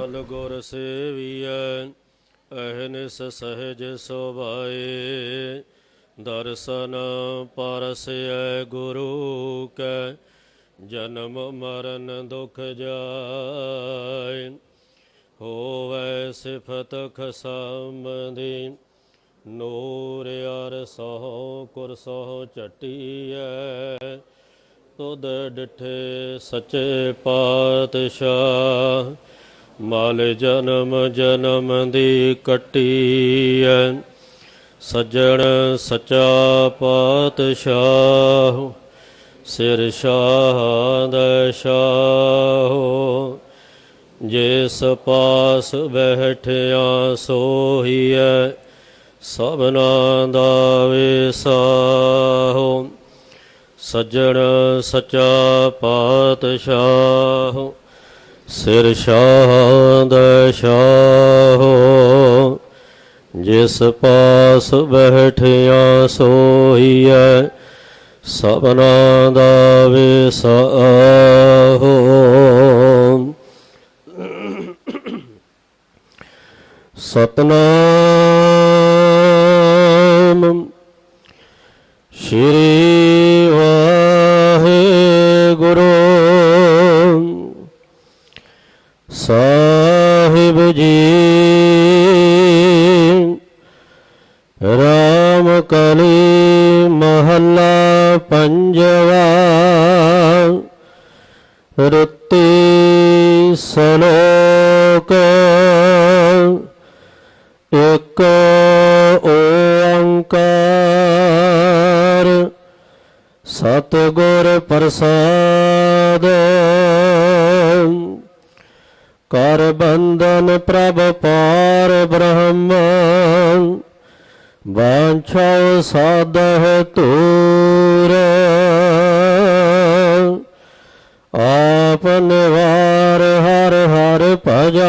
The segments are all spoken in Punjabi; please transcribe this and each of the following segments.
ਤਲ ਗੁਰ ਸੇਵੀਐ ਅਹਨਿਸ ਸਹਿਜ ਸੁਭਾਏ। ਦਰਸ਼ਨ ਪਰਸੈ ਗੁਰੂ ਕੈ, ਜਨਮ ਮਰਨ ਦੁਖ ਜਾਏ। ਹੋਵੇ ਸਿਫਤ ਖਸਮਦੀ, ਨੂਰ ਅਰ ਸਹੁ ਕੁਰ ਸਹੁ ਚਟੀਐ ਤੁਧ ਡਿਠੇ ਸੱਚੇ ਪਾਤਸ਼ਾਹ ਮਲ ਜਨਮ ਜਨਮ ਦੀ ਕੱਟੀਐ ਸੱਜਣ ਸਚਾ ਪਾਤਸ਼ਾਹ, ਸਿਰ ਸ਼ਾਹ ਸ਼ਾਹ। ਜਿਸ ਪਾਸ ਬੈਠਿਆ ਸੋਹੀਐ, ਸਭਨਾ ਦਾ ਵਿਸਾਹੋ। ਸੱਜਣ ਸਚਾ ਪਾਤਸ਼ਾਹ ਸਿਰ ਸ਼ਾਹ ਸ਼ਾਹ ਜਿਸ ਪਾਸ ਬੈਠਿਆ ਸੋਹੀਐ ਸਭਨਾ ਦਾ ਵਿਸਾਹੋ। ਸਤਨਾਮ ਸਾਹਿਬ ਜੀ। ਰਾਮ ਕਲੀ ਮਹੱਲਾ ਪੰਜਵਾ। ਰੁੱਤੀ ਸਲੋਕ। ਇਕ ਓੰਕਾਰ। ਸਤਿਗੁਰ ਪ੍ਰਸਾਦ। ਕਰ ਬੰਧਨ ਪ੍ਰਭ ਪਾਰ ਬ੍ਰਹਮ। ਵਾਂਛਾ ਸਾਧਹ ਤੂਰ ਆਪ ਵਾਰ ਹਰ ਹਰ ਭਜਾ।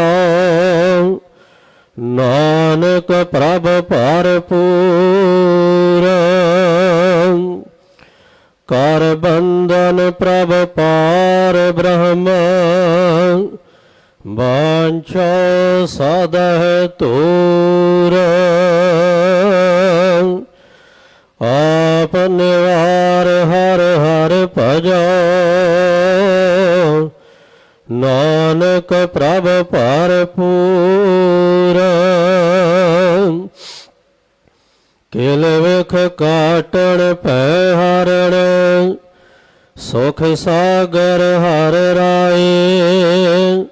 ਨਾਨਕ ਪ੍ਰਭ ਭਰਪੂਰ। ਕਰ ਬੰਧਨ ਪ੍ਰਭ ਪਾਰ ਬ੍ਰਹਮ। ਵਾਂਛੋ ਸਦਹ ਤੂਰ ਆਪ ਨਿਵਾਰ ਹਰ ਹਰ ਭਜੋ। ਨਾਨਕ ਪ੍ਰਭ ਭਰਪੂਰ। ਕਿਲ ਵਿਖ ਕਾਟਣ ਪੈ ਹਰਣ। ਸੁਖ ਸਾਗਰ ਹਰ ਰਾਏ।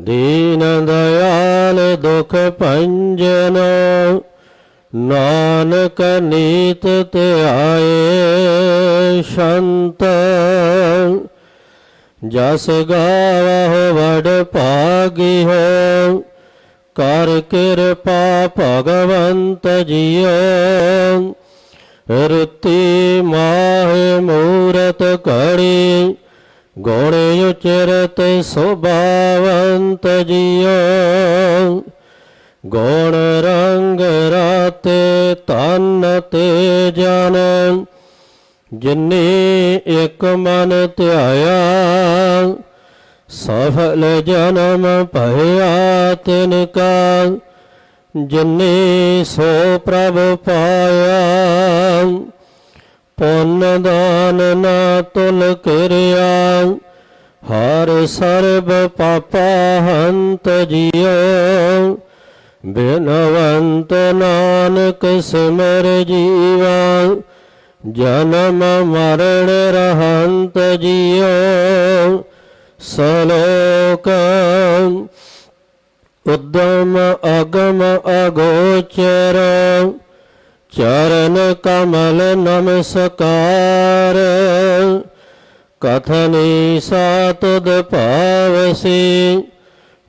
ਦੀਨ ਦਇਆਲ ਦੁਖ ਭੰਜਨ, ਨਾਨਕ ਨੀਤ ਧਿਆਏ ਸ਼ੰਤ। ਜਸ ਗਾਵਹੁ ਵਡ ਭਾਗੀ ਹੋ ਕਰ ਕਿਰਪਾ ਭਗਵੰਤ ਜੀਓ। ਰਤੀ ਮਾਹ ਮੂਰਤ ਘੜੀ ਗੁਣ ਉਚਰਤ ਸੁਭਾਵੰਤ ਜੀਓ। ਗੁਣ ਰੰਗ ਰਾਤੇ ਤਨ ਤੇ ਜਨ, ਜਿਨੇ ਇੱਕ ਮਨ ਧਿਆਇਆ, ਸਫਲ ਜਨਮ ਭਇਆ ਤਿਨ ਕਾ ਜਿਨੇ ਸੋ ਪ੍ਰਭ ਪਾਇਆ। ਪੁੰਨ ਦਾ ਸਰਬ ਪਾਪਾ ਹੰਤ ਜੀਓ, ਬਿਨਵੰਤ ਨਾਨਕ ਸਿਮਰ ਜੀਵਾ, ਜਨਮ ਮਰਨ ਰਹੰਤ ਜੀਓ, ਸਲੋਕ ਉਦਮ ਅਗਮ ਅਗੋਚਰ, ਚਰਨ ਕਮਲ ਨਮਸਕਾਰ। ਕਥਨੀ ਸਾਤਦ ਭਾਵਸੀ,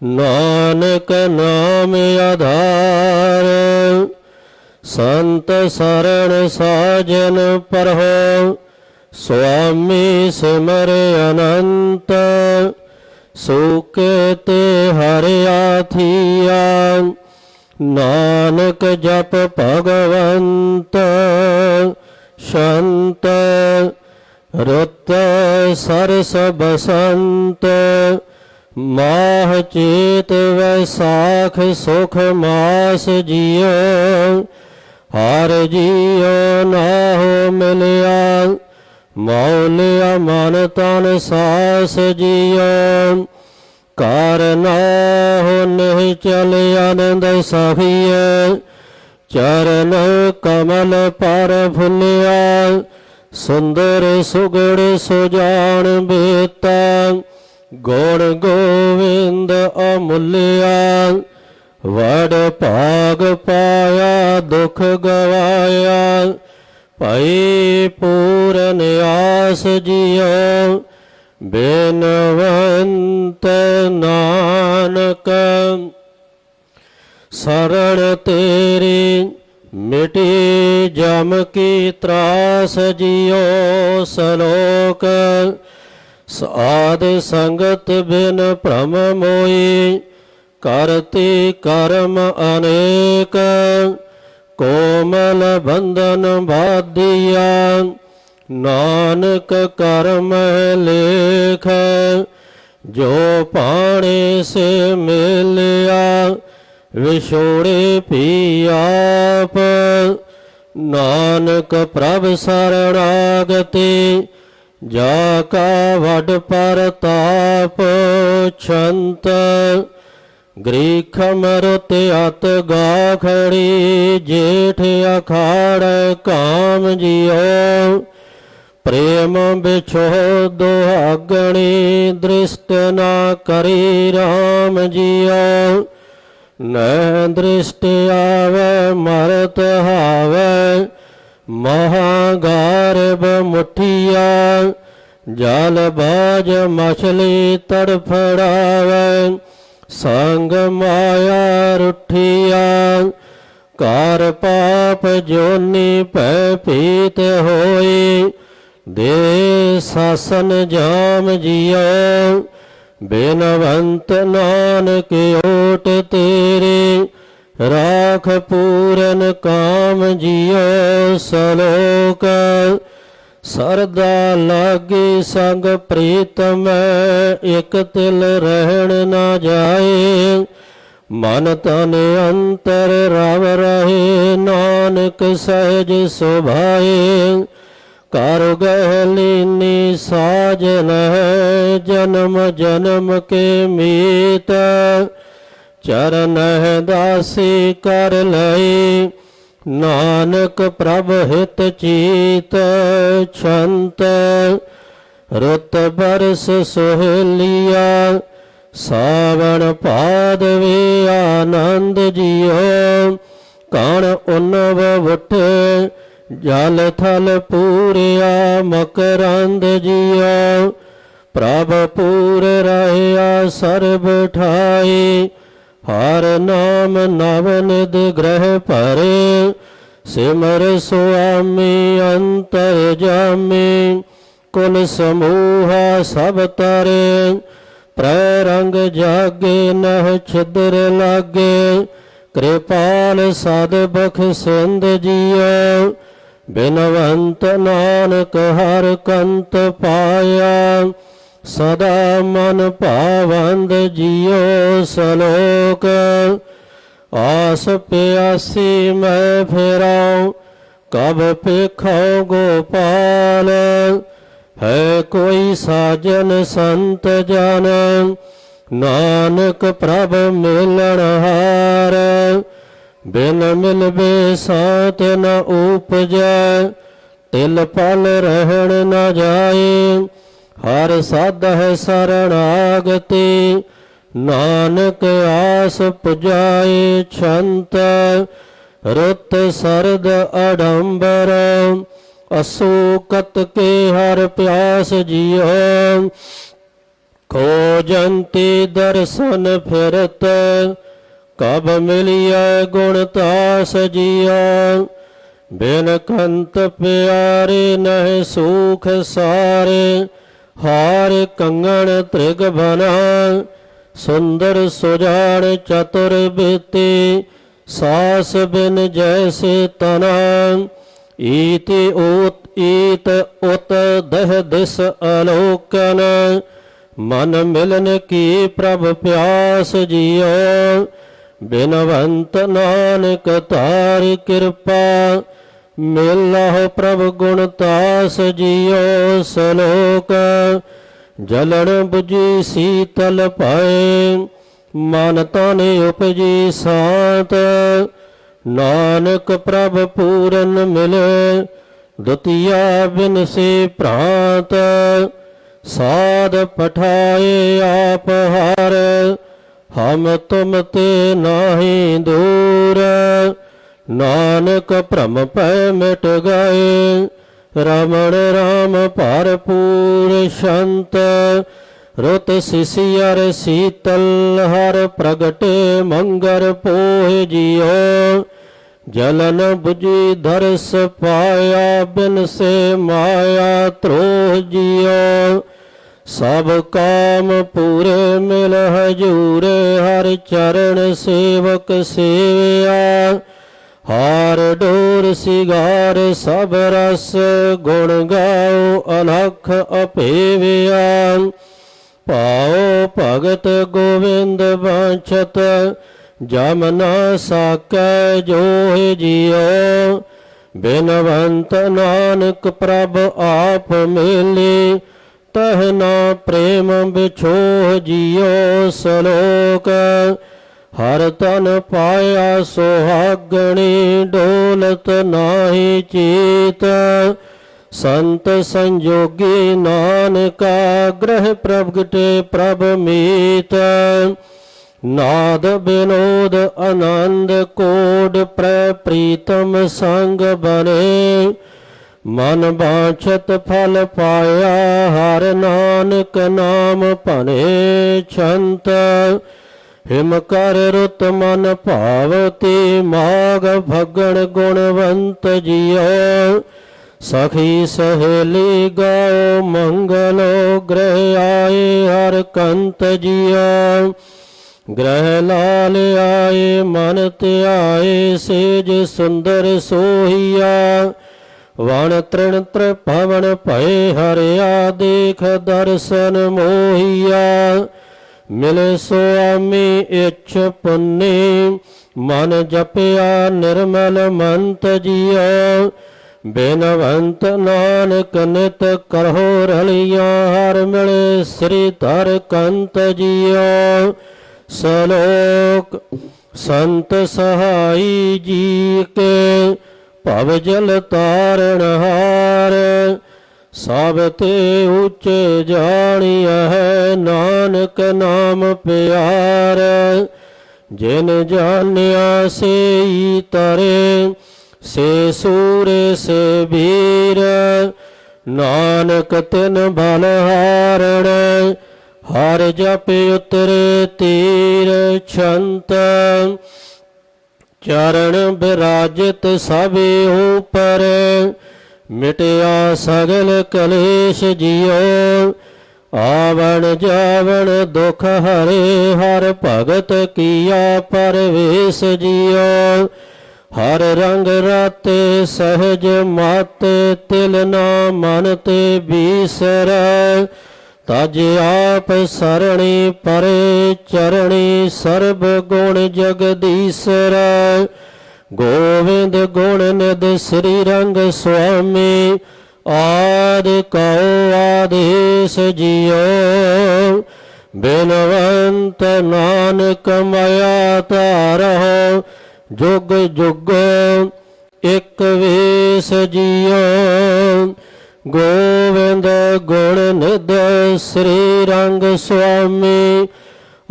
ਨਾਨਕ ਨਾਮ ਆਧਾਰ। ਸੰਤ ਸਰਣ ਸਾਜਨ ਪਰਹੁ, ਸੁਆਮੀ ਸਿਮਰ ਅਨੰਤ। ਸੁਕੇ ਤੇ ਹਰਿਆ ਥੀਆ ਨਾਨਕ ਜਪ ਭਗਵੰਤ। ਸ਼ੰਤ ਰਤ ਸਰਸ ਬਸੰਤ ਮਾਹ ਚੇਤ ਵੈਸਾਖ ਸੁਖ ਮਾਸ ਜੀਓ। ਹਰ ਜੀਓ ਨਾਹੋ ਮਿਲਿਆ, ਮੌਲਿਆ ਮਨ ਤਨ ਸਾਸ ਜੀਓ। ਕਾਰਨਾ ਹੋ ਨਹੀਂ ਚਲ ਆਨੰਦ ਸਖੀਏ ਚਰਨ ਕਮਲ ਪਰ ਫੁੱਲਿਆ ਸੁੰਦਰ ਸੁਗੜ ਸੁਜਾਨ ਬੇਤਾ, ਗੁਣ ਗੋਵਿੰਦ ਅਮੁੱਲਿਆ। ਵੜ ਭਾਗ ਪਾਇਆ, ਦੁਖ ਗਵਾਇਆ। ਭਈ ਪੂਰਨ ਆਸ ਜਿਉ, ਬੇਨਵੰਤ ਨਾਨਕ। ਸਰਣ ਤੇਰੀ ਮਿਟੀ ਜਮ ਕੀ ਤਰਾਸ ਜਿਉ ਸਲੋਕ, ਸਾਧ ਸੰਗਤ ਬਿਨ ਭ੍ਰਮ ਮੋਈ, ਕਰਤੀ ਕਰਮ ਅਨੇਕ, ਕੋਮਲ ਬੰਧਨ ਬਾਧਿਆ ਨਾਨਕ ਕਰਮ ਲੇਖ, ਜੋ ਪਾਣੇ ਸੇ ਮਿਲਿਆ ਵਿਛੋੜੇ ਪੀ ਆਪ, ਨਾਨਕ ਪ੍ਰਭ ਸਰਣਾਗਤੀ, ਜਾ ਕਾ ਵਡ ਪਰਤਾਪ ਛੰਤ, ਗ੍ਰੀਖ ਮਰਤ ਅਤ ਗਾਖੜੀ, ਜੇਠ ਅਖਾੜ ਕਾਮ ਜਿਉ, ਪ੍ਰੇਮ ਵਿਛੋ ਦੁਹਾਗਣੀ ਦ੍ਰਿਸ਼ਟ ਨਾ ਕਰੀ RAM ਜਿਉ। ਨੈ ਦ੍ਰਿਸ਼ਟ ਆਵੇ, ਮਰਤ ਹਾਵੇ, ਮਹਾਗਾਰਬ ਮੁਠੀਆ, ਜਲ ਬਾਜ ਮਛਲੀ ਤੜਫੜਾਵੇ ਸੰਗ ਮਾਇਆ ਰੁਠੀਆ ਕਾਰ ਪਾਪ ਜੋਨੀ ਭੈ ਪੀਤ ਹੋਈ, ਦੇ ਸਾਸਨ ਜਾਮ ਜੀਓ ਬੇਨਵੰਤ ਨਾਨਕ ਓਟ ਤੇਰੇ, ਰਾਖ ਪੂਰਨ ਕਾਮ ਜੀਓ ਸਲੋਕ। ਸਰਦਾ ਲਾਗੇ ਸੰਗ ਪ੍ਰੀਤਮ, ਇਕ ਤਿਲ ਰਹਿਣ ਨਾ ਜਾਏ। ਮਨ ਤਨ ਅੰਤਰ ਰਵ ਰਹੇ, ਨਾਨਕ ਸਹਿਜ ਸੁਭਾਏ। ਕਰ ਗਹਿਲੀਨੀ ਸਾਜਨ ਜਨਮ ਜਨਮ ਕੇ ਮੀਤ। ਚਰਨ ਦਾਸੀ ਕਰ ਲਈ, ਨਾਨਕ ਪ੍ਰਭ ਹਿਤ ਚੀਤ। ਛੰਤ ਰਤ ਬਰਸ ਸੁਹਲੀਆ, ਸਾਵਣ ਪਾਦਵੇ ਆਨੰਦ ਜੀਓ ਕਣ ਉਨਵ ਵਟੇ ਜਲ ਥਲ ਪੂਰਿਆ, ਮਕਰੰਦ ਜੀਆ ਪ੍ਰਭ ਪੂਰ ਰਹਿਆ ਸਰਬ ਠਾਈ। ਹਰ ਨਾਮ ਨਵ ਨਿਦ ਗ੍ਰਹਿ ਭਰੇ। ਸਿਮਰ ਸੁਆਮੀ, ਅੰਤਰ ਜਾਮੀ। ਕੁਲ ਸਮੂਹਾ ਸਭ ਤਰੇ। ਪ੍ਰੈ ਰੰਗ ਜਾਗੇ, ਨਹ ਛਿਦਰ ਲਾਗੇ। ਕਿਰਪਾਲ ਸਦ ਬਖਸ਼ਿੰਦ ਜੀਓ। ਬਿਨਵੰਤ ਨਾਨਕ ਹਰ ਕੰਤ ਪਾਇਆ, ਸਦਾ ਮਨ ਭਾਵੰਦ ਜੀਓ ਸਲੋਕ। ਆਸ ਪਿਆਸੀ ਮੈਂ ਫੇਰਾਉ, ਕਬ ਪੇਖੋ ਗੋਪਾਲ। ਹੈ ਕੋਈ ਸਾਜਨ ਸੰਤ ਜਨ, ਨਾਨਕ ਪ੍ਰਭ ਮਿਲਣ ਹਾਰ। ਬਿਨ ਮਿਲਵੇ ਸਾਤ ਨ ਉਪਜੈ, ਤਿਲ ਪਲ ਰਹਿਣ ਨ ਜਾਏ, ਹਰ ਸਾਧ ਹੈ ਸਰਣਾਗਤੀ, ਨਾਨਕ ਆਸ ਪੁਜਾਏ, ਛੰਤ ਰੁੱਤ ਸਰਦ ਅਡੰਬਰ, ਅਸੂਕਤ ਕੇ ਹਰ ਪਿਆਸ ਜੀਓ। ਖੋਜੰਤੀ ਦਰਸ਼ਨ ਫਿਰਤ ਕਬ ਮਿਲਿਆ ਗੁਣ ਤਾਸ ਜੀਓ ਬਿਨ ਕੰਤ ਪਿਆਰੇ ਨਹਿ ਸੂਖ ਸਾਰੇ, ਹਾਰ ਕੰਗਣ ਤ੍ਰਿਗ ਬਨਾ। ਸੁੰਦਰ ਸੁਜਾਨ ਚਤੁਰ ਬੀਤੀ, ਸਾਸ ਬਿਨ ਜੈਸੇ ਤਨਾ। ਈਤੀ ਓਤ ਈਤ ਉਤ ਦਹ ਦਿਸ ਅਲੋਕਨ। ਮਨ ਮਿਲਨ ਕੀ ਪ੍ਰਭ ਪਿਆਸ ਜੀਓ? ਬਿਨਵੰਤ ਨਾਨਕ ਤਾਰ ਕਿਰਪਾ, ਮਿਲਹੁ ਪ੍ਰਭ ਗੁਣ ਤਾਸ ਜੀਓ ਸਲੋਕ। ਜਲਣ 부ਜੀ ਸੀਤਲ ਪਾਏ ਮਨ ਤਨ ਉਪਜੀ ਸਾਤ। ਨਾਨਕ ਪ੍ਰਭ ਪੂਰਨ ਮਿਲੇ, ਦੁਤੀਆ ਬਿਨ ਸੇ ਭ੍ਰਾਂਤ। ਸਾਧ ਪਠਾਏ ਆਪ ਹਰ। ਹਮ ਤੁਮ ਤੇ ਨਾਹੀ ਦੂਰ, ਨਾਨਕ ਭ੍ਰਮ ਪੈ ਮਿਟ ਗਏ। ਰਮਣ ਰਾਮ ਭਰਪੂਰ ਸ਼ੰਤ, ਰੁਤ ਸਿਸਿਅਰ ਸੀਤਲ, ਹਰ ਪ੍ਰਗਟੇ ਮੰਗਰ ਪੋਹ ਜਿਉ। ਜਲਨ 부ਜੀ ਧਰਸ ਪਾਇਆ ਬਿਨ ਸੇ ਮਾਇਆ ਤ੍ਰੋਹ ਜਿਉ। ਸਭ ਕਾਮ ਪੂਰੇ ਮਿਲ ਹਜੂਰੇ, ਹਰ ਚਰਨ ਸੇਵਕ ਸੇਵਿਆ। ਹਾਰ ਡੋਰ ਸਿਗਾਰ, ਸਭ ਰਸ ਗੁਣ ਗਾਓ, ਅਲਖ ਅਪੇਵਿਆ। ਪਾਓ ਭਗਤ ਗੋਵਿੰਦ ਬਾਛਤ ਜਮ ਨਾ ਸਾਕੈ ਜੋਹਿ ਜਿਉ। ਬਿਨਵੰਤ ਨਾਨਕ ਪ੍ਰਭ ਆਪ ਮਿਲੇ ਤਹ ਨਾ ਪ੍ਰੇਮ ਵਿਛੋਹ ਜਿਉ ਸਲੋਕ। ਹਰ ਤਨ ਪਾਇਆ ਸੁਹਾਗਣੀ, ਡੋਲਤ ਨਾਹੀ ਚੀਤ। ਸੰਤ ਸੰਜੋਗੀ ਨਾਨਕਾ, ਗ੍ਰਹਿ ਪ੍ਰਗਟੇ ਪ੍ਰਭ ਮੀਤ। ਨਾਦ ਬਿਨੋਦ ਆਨੰਦ ਕੋਡ ਪ੍ਰੀਤਮ ਸੰਗ ਬਨੇ। ਮਨ ਬਾਛਤ ਫਲ ਪਾਇਆ, ਹਰ ਨਾਨਕ ਨਾਮ ਭਨੇ ਛੰਤ। ਹਿਮ ਕਰ ਰੁਤ ਮਨ ਭਾਵਤੀ, ਮਾਗ ਭਗਣ ਗੁਣਵੰਤ ਜੀਓ ਸਖੀ ਸਹੇਲੀ ਗਾਓ ਮੰਗਲੋ, ਗ੍ਰਹਿ ਆਏ ਹਰ ਕੰਤ ਜੀਓ ਗ੍ਰਹਿ ਲਾਲ ਆਏ, ਮਨ ਧਿਆਏ, ਸੇਜ ਸੁੰਦਰ ਸੋਹੀਆ। ਵਣ ਤ੍ਰਿਣ ਤ੍ਰਿਭਵਨ ਭਏ ਹਰਿਆ, ਦੇਖ ਦਰਸ਼ਨ ਮੋਹੀਆ। ਮਿਲੇ ਸੁਆਮੀ ਇਛ ਪੁੰਨੇ, ਮਨ ਜਪਿਆ ਨਿਰਮਲ ਮੰਤ ਜੀਓ ਬੇਨਵੰਤ ਨਾਨਕ ਨਿਤ ਕਰਹੁ ਰਲਿਆ, ਹਰ ਮਿਲੇ ਸ੍ਰੀ ਧਰ ਕੰਤ ਜੀਓ ਸਲੋਕ, ਸੰਤ ਸਹਾਈ ਜੀ ਕੇ। ਭਵ ਜਲ ਤਾਰਨ ਹਾਰ, ਸਭ ਤੇ ਉੱਚ ਜਾਣੀਐ ਨਾਨਕ ਨਾਮ ਪਿਆਰ। ਜਿਨ ਜਾਣਿਆ ਸੇਈ ਤਰੇ, ਸੇ ਸੂਰੇ ਸੇ ਵੀਰ। ਨਾਨਕ ਤਿਨ ਬਲ ਹਾਰਣ, ਹਰ ਜਪ ਉਤਰੇ ਤੀਰ ਛੰਤ। ਚਰਨ ਬਿਰਾਜਿਤ ਸਭੇ ਉਪਰ, ਮਿਟਿਆ ਸਗਲ ਕਲੇਸ਼ ਜਿਉ। ਆਵਣ ਜਾਵਣ ਦੁਖ ਹਰੇ, ਹਰ ਭਗਤ ਕੀਆ ਪਰਵੇਸ਼ ਜਿਉ। ਹਰ ਰੰਗ ਰਾਤੇ ਸਹਜ ਮਾਤੇ, ਤਿਲ ਨਾ ਮਨ ਤੇ ਬੀਸਰੈ। ਤਜ ਆਪ ਸਰਣੀ ਪਰੇ ਚਰਣੀ ਸਰਬ ਗੁਣ ਜਗਦੀਸਰੈ। ਗੋਵਿੰਦ ਗੁਣ ਨਿਦ ਸ੍ਰੀ ਰੰਗ ਸੁਆਮੀ। ਆਦ ਕਉ ਆਦੇਸ ਜਿਉ ਬਿਨਵੰਤ ਨਾਨਕ ਮਾਇਆ ਤਾਰਹੁ ਜੁਗ ਜੁਗ ਇਕ ਵੇਸ ਜਿਉ ਗੋਵਿੰਦ ਗੁਣ ਨਿਦ ਸ੍ਰੀ ਰੰਗ ਸੁਆਮੀ।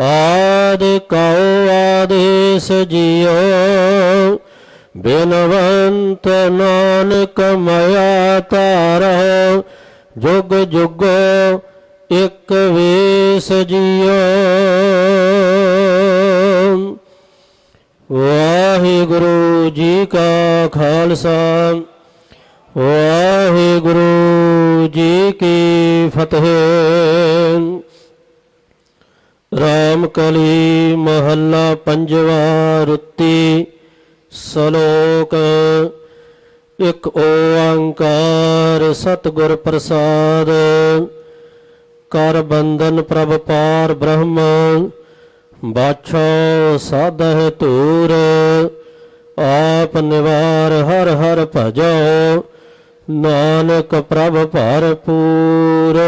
ਆਦ ਕਉ ਆਦੇਸ ਜਿਉ ਬਿਨਵੰਤ ਨਾਨਕ ਮਇਆ ਤਾਰਹੁ ਜੁਗ ਜੁਗ ਇਕ ਵੇਸ ਜਿਉ ਵਾਹਿਗੁਰੂ ਜੀ ਕਾ ਖਾਲਸਾ। ਵਾਹਿਗੁਰੂ ਜੀ ਕੀ ਫਤਿਹ। ਰਾਮ ਕਲੀ ਮਹੱਲਾ ਪੰਜਵਾ ਰੁੱਤੀ ਸ਼ਲੋਕ। ਇਕ ਓੰਕਾਰ ਸਤਿਗੁਰ ਪ੍ਰਸਾਦ। ਕਰ ਬੰਧਨ ਪ੍ਰਭ ਪਾਰ ਬ੍ਰਹਮ। ਬਾਛੋ ਸਾਧਹਿ ਧੂਰ। ਆਪ ਨਿਵਾਰ ਹਰ ਹਰ ਭਜੋ। ਨਾਨਕ ਪ੍ਰਭ ਭਰਪੂਰ।